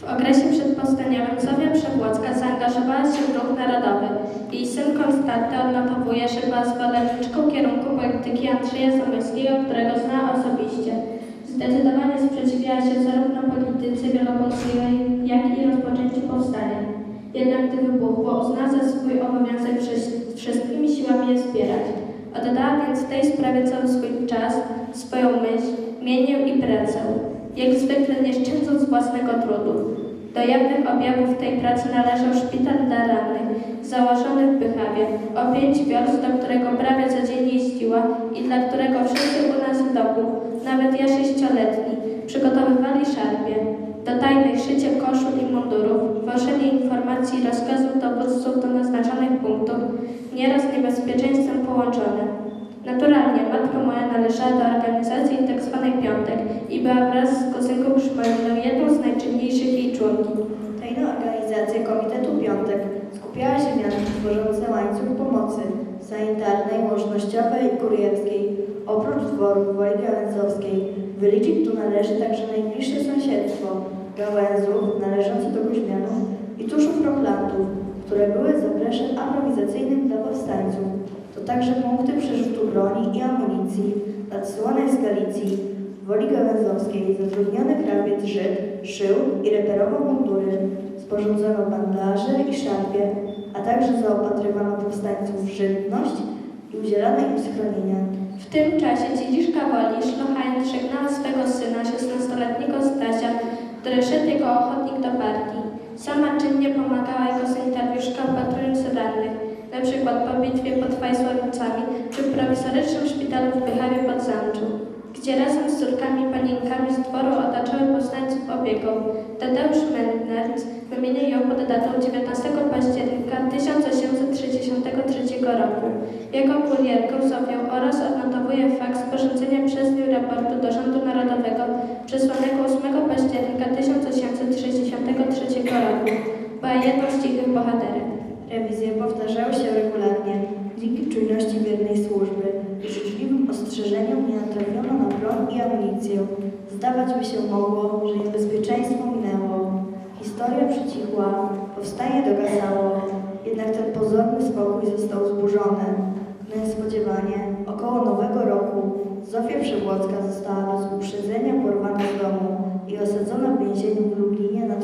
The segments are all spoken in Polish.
W okresie przedpowstaniowym Zofia Przewłocka zaangażowała się w ruch narodowy. Jej syn Konstanty odnotowuje, że była zwolenniczką kierunku polityki Andrzeja Zamoyskiego, którego zna osobiście. Zdecydowanie sprzeciwiała się zarówno polityce wielopolskiej, jak i rozpoczęciu powstania. Jednak gdy wybuchło, uznała za swój obowiązek wszy- wszystkimi siłami je wspierać. Oddała więc w tej sprawie cały swój czas, swoją myśl, mienie i pracę, jak zwykle nie szczędząc własnego trudu. Do jawnych objawów tej pracy należał szpital dla rannych, założony w Bychawie, o pięć wiorst, do którego prawie codziennie jeździła i dla którego wszyscy u nas w domu, nawet ja sześcioletni, przygotowywali szarpie. Do tajnych szycie koszul i mundurów, wożenie informacji i rozkazów dowódców do naznaczonych punktów, nieraz niebezpieczeństwem połączone. Naturalnie matka moja należała do organizacji tzw. Piątek i była wraz z kuzynką Szmaliną jedną z najczynniejszych jej członkiń. Tajna organizacja Komitetu Piątek skupiała się mianem tworzące łańcuch pomocy sanitarnej, łącznościowej i kurierskiej. Oprócz dworów Woli Gałęzowskiej wyliczyć tu należy także najbliższe sąsiedztwo Gałęzów należące do Koźmianów i Tuszów Roklantów, które były zapleczem aprowizacyjnym dla powstańców. Także punkty przerzutu broni i amunicji nadsyłanej z Galicji, Woli Gałęzowskiej zatrudniony krawiec Żyd szył i reperował mundury, sporządzono bandaże i szarpie, a także zaopatrywano powstańców w żywność i udzielano im schronienia. W tym czasie dziedziczka Woli, szlochając, żegnała swego syna, 16-letniego Stasia, który szedł jako ochotnik do partii. Sama czynnie pomagała jako sanitariuszka opatrując rannych, na przykład po bitwie pod Fajsławicami czy prowizorycznym szpitalu w Bychawie pod Zamczu, gdzie razem z córkami i panienkami z dworu otaczały powstańców opieką. Tadeusz Mendnerc wymienił ją pod datą 19 października 1863 roku. Jako kurierkę Sofią oraz odnotowuje fakt sporządzenia przez nią raportu do Rządu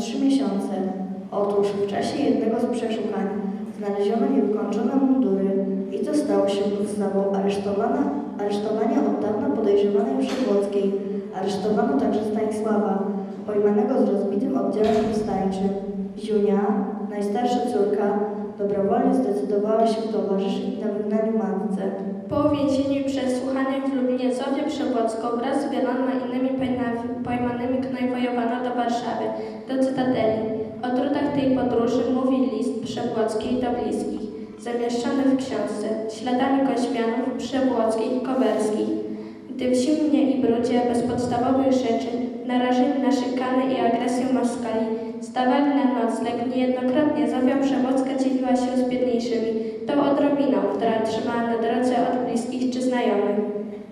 trzy miesiące. Otóż w czasie jednego z przeszukań znaleziono niewykończone mundury i to stało się podstawą aresztowana, aresztowania od dawna podejrzewanej Przewłockiej. Aresztowano także Stanisława, pojmanego z rozbitym oddziałem powstańczym. Ziunia, najstarsza córka, dobrowolnie zdecydowała się towarzyszyć na wygnaniu matce. Po uwięzieniu i przesłuchaniu w Lublinie Zofię Przewłocką wraz z wieloma innymi pojmanymi konwojowano do Warszawy, do Cytadeli. O trudach tej podróży mówi list Przewłockiej do bliskich, zamieszczony w książce Śladami Koźmianów, Przewłockich, Kowerskich. Gdy w zimnie i brudzie bezpodstawowych rzeczy, narażeni na szykany i agresję moskali, stawali na nocleg, niejednokrotnie Zofia Przewocka dzieliła się z biedniejszymi, tą odrobiną, która trzymała na drodze od bliskich czy znajomych.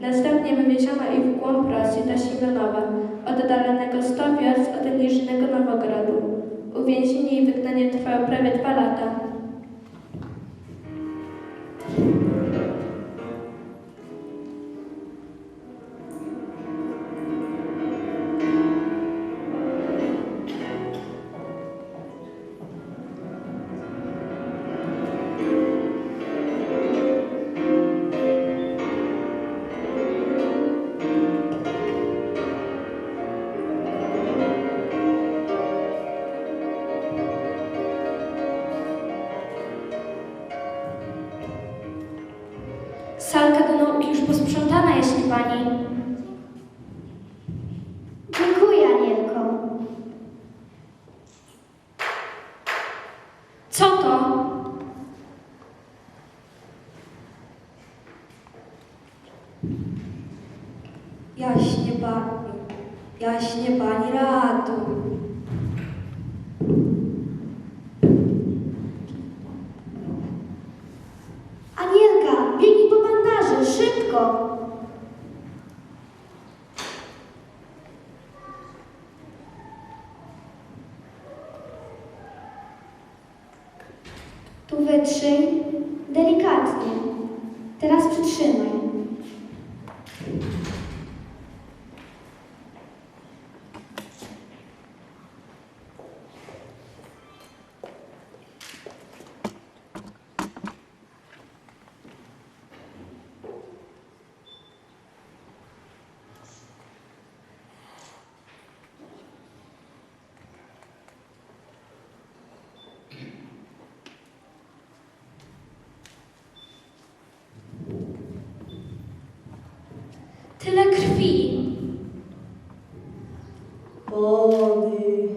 Następnie wywieziono ich w głąb Rosji do Siwanowa, oddalonego 100 wiorst od Niżynego Nowogrodu. Uwięzienie i wygnanie trwało prawie dwa lata. Co to? Jaśnie Pani, jaśnie Pani ratuj. Anielka, biegnij po bandaże, szybko! Tu wytrzyj delikatnie. Teraz przytrzymaj. Tyle krwi. Wody.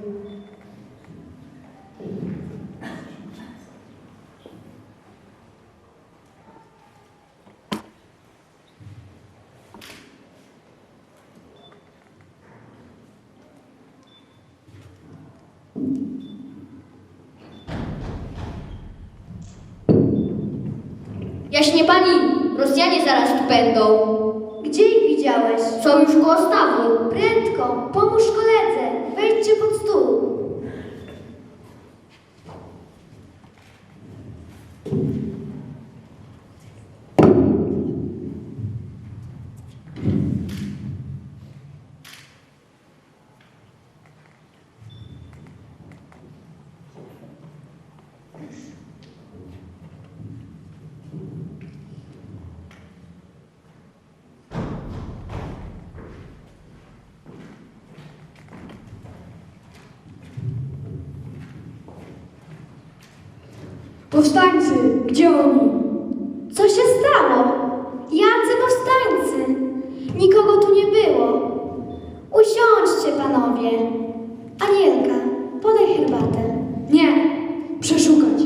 Jaśnie pani, Rosjanie zaraz tu będą. Gdzie ich widziałeś? Są już koło stawu. Prędko, pomóż koledze. Powstańcy, gdzie oni? Co się stało? Jacy powstańcy? Nikogo tu nie było. Usiądźcie, panowie. Anielka, podaj herbatę. Nie, przeszukać.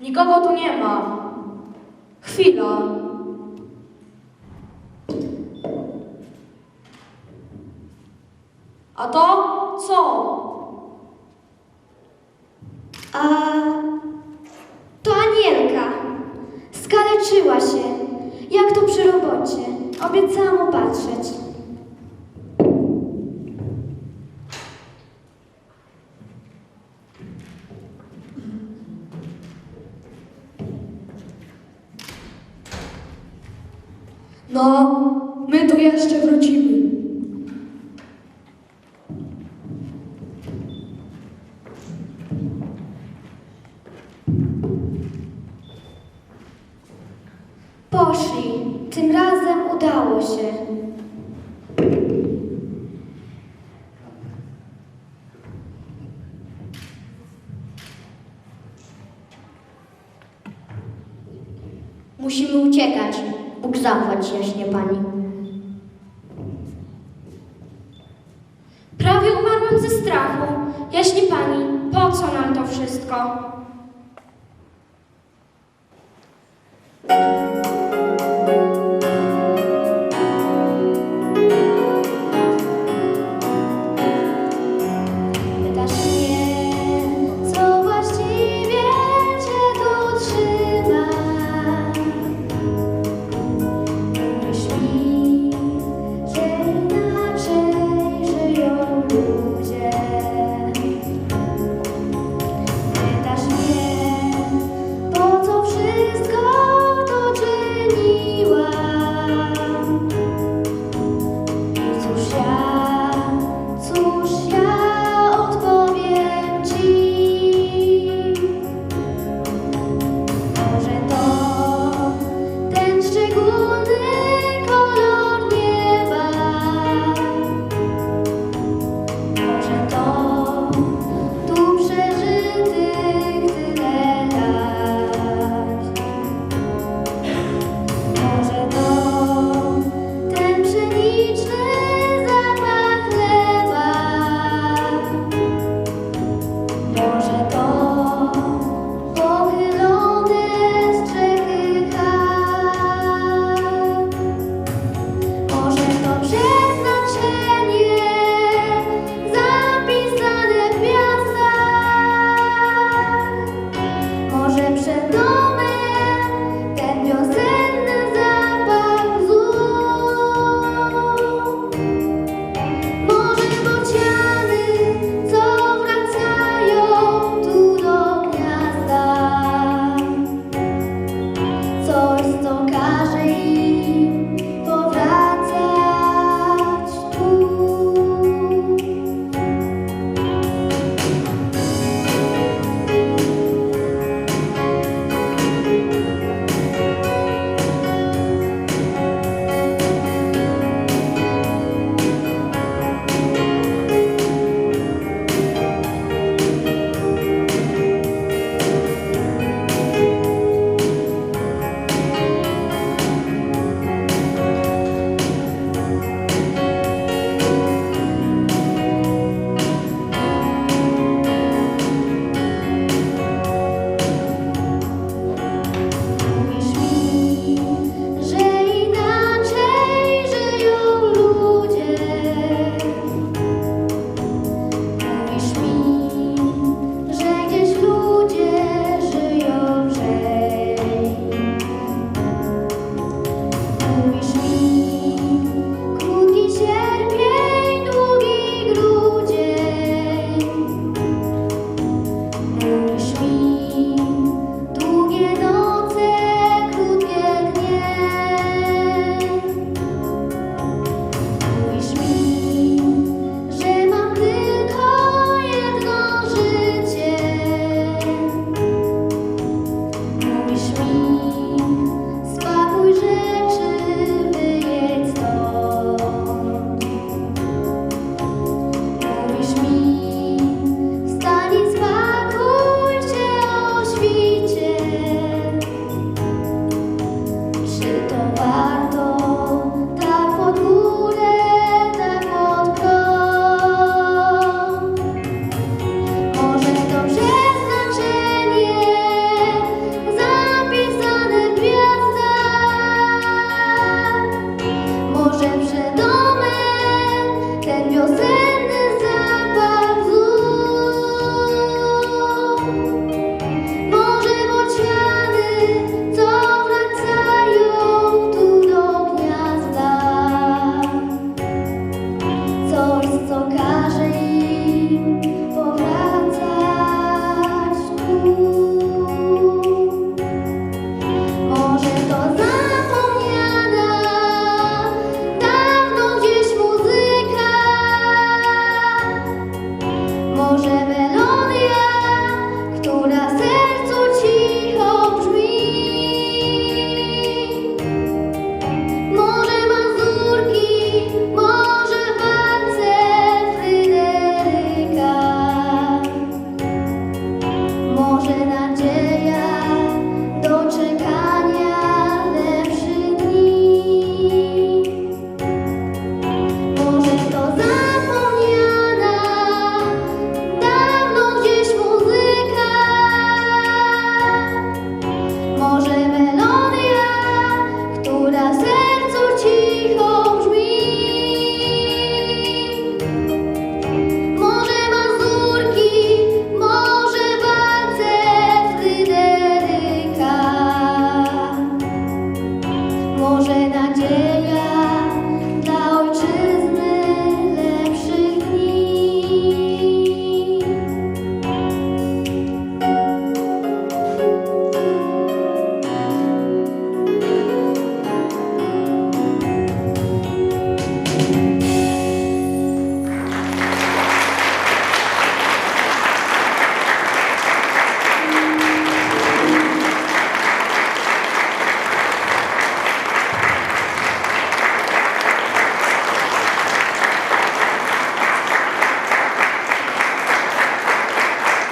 Nikogo tu nie ma. Chwila. A to co? A to Anielka. Skaleczyła się. Jak to przy robocie. Obiecałam opatrzeć. No, my tu jeszcze wrócimy. Musimy uciekać. Bóg zapłać, jaśnie pani. Prawie umarłam ze strachu. Jaśnie pani, po co nam to wszystko? and we should